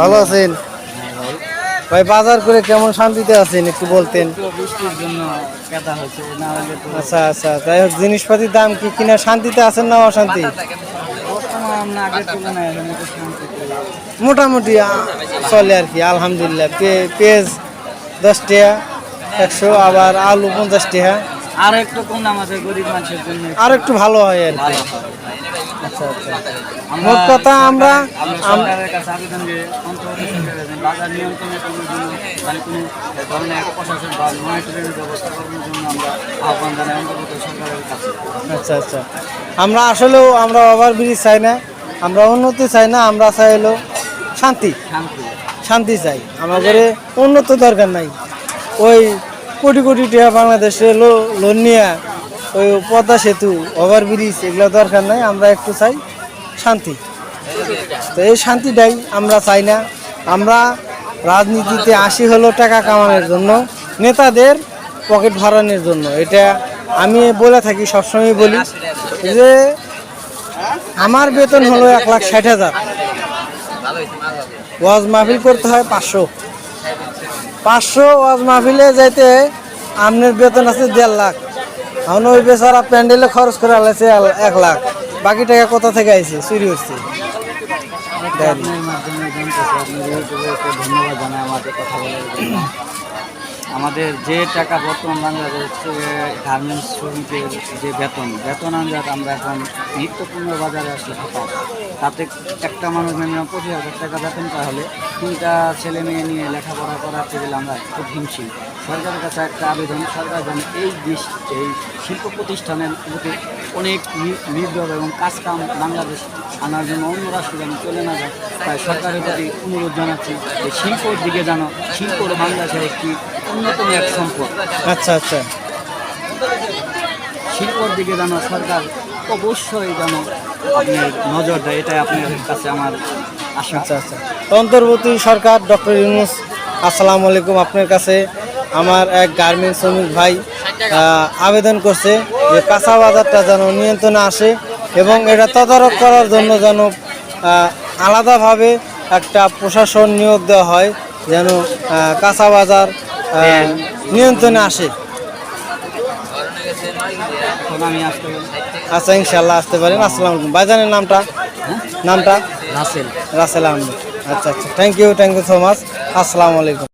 ভালো আছেন? ভাই বাজার করে কেমন শান্তিতে আছেন একটু বলতেন? আচ্ছা আচ্ছা। যাই হোক জিনিসপাতির দাম কি কিনা শান্তিতে আছেন না অশান্তি? মোটামুটি চলে আর কি আলহামদুলিল্লাহ। পেঁয়াজ দশ টাকা একশো আবার আলু পঞ্চাশ টাকা। আর একটু কম দাম আছে গরিব মানুষের জন্য। আর একটু ভালো হয় আর কি। হয়। আচ্ছা আচ্ছা। আমরা মোট কথা আমরা আমরা সরকারের কাছে আবেদন যে অন্তর্বর্তী সরকারের যে বাজার নিয়ন্ত্রণের জন্য মানে কোনো ধরনের প্রশাসন বা মনিটরিংয়ের ব্যবস্থা করার জন্য আমরা আহ্বান জানাই অন্তর্বর্তী সরকারের কাছে। আচ্ছা আচ্ছা। আমরা আসলেও আমরা ওভার ব্রিজ চাই না আমরা উন্নতি চাই না আমরা চাই হলো শান্তি। শান্তি। শান্তি চাই। আমাদের উন্নত দরকার নাই। ওই কোটি কোটি টাকা বাংলাদেশে লোন নিয়ে ওই পদ্মা সেতু ওভার ব্রিজ এগুলো দরকার নাই, আমরা একটু চাই শান্তি। তো এই শান্তিটাই আমরা চাই না। আমরা রাজনীতিতে আসি হলো টাকা কামানোর জন্য, নেতাদের পকেট ভরানোর জন্য। এটা আমি বলে থাকি সবসময় বলি যে, আমার বেতন হলো এক লাখ ষাট হাজার। ওয়াজ মাহফিল করতে হয় পাঁচশো। পাঁচশো ওয়াজ মাহফিলে যাইতে আপনার বেতন আছে দেড় লাখ। এখন ওই বেচারা প্যান্ডেলে খরচ করে আলাইছে এক- লাখ। বাকি টাকা কোথা থেকে আইছে? চুরি হচ্ছে ধন্যবাদ জানাই আমাদের কথা বলার আমাদের যে টাকা বর্তমান বাংলাদেশ গার্মেন্টস শ্রমিকের যে বেতন বেতন আনজাত আমরা এখন নিত্যপূর্ণ বাজারে আসলে হতাম তাতে একটা মানুষ মিনিমাম পঁচিশ হাজার টাকা বেতন পাওয়া হলে তিনটা ছেলে মেয়ে নিয়ে লেখাপড়া করাতে গেলে আমরা খুব হিমশিম। সরকারের কাছে একটা আবেদন, সরকার যেন এই দেশ, এই শিল্প প্রতিষ্ঠানের প্রতি অনেক নির্ভর এবং কাজ কাম বাংলাদেশ আনার জন্য অন্য রাষ্ট্র যেন চলে না যায়, তাই সরকারের প্রতি অনুরোধ জানাচ্ছি যে শিল্পর দিকে যেন শিল্প হলো বাংলাদেশের একটি অন্যতম এক সম্পদ। আচ্ছা আচ্ছা। শিল্পর দিকে যেন সরকার অবশ্যই যেন আপনার নজর দেয় এটাই আপনার কাছে আমার আশা। আচ্ছা আচ্ছা। অন্তর্বর্তী সরকার ডক্টর ইউনুস আসসালামু আলাইকুম। আপনার কাছে আমার এক গার্মেন্টস শ্রমিক ভাই আবেদন করছে যে কাঁচা বাজারটা যেন নিয়ন্ত্রণে আসে এবং এটা তদারক করার জন্য যেন আলাদাভাবে একটা প্রশাসন নিয়োগ দেওয়া হয় যেন কাঁচা বাজার নিয়ন্ত্রণে আসে। আসতে আচ্ছা ইনশাল্লাহ আসতে পারেন। আসসালাম আলাইকুম। ভাইজানের নামটা? নামটা? রাসেল। রাসেল আহমেদ। আচ্ছা আচ্ছা। Thank you thank you so much আসসালামু আলাইকুম।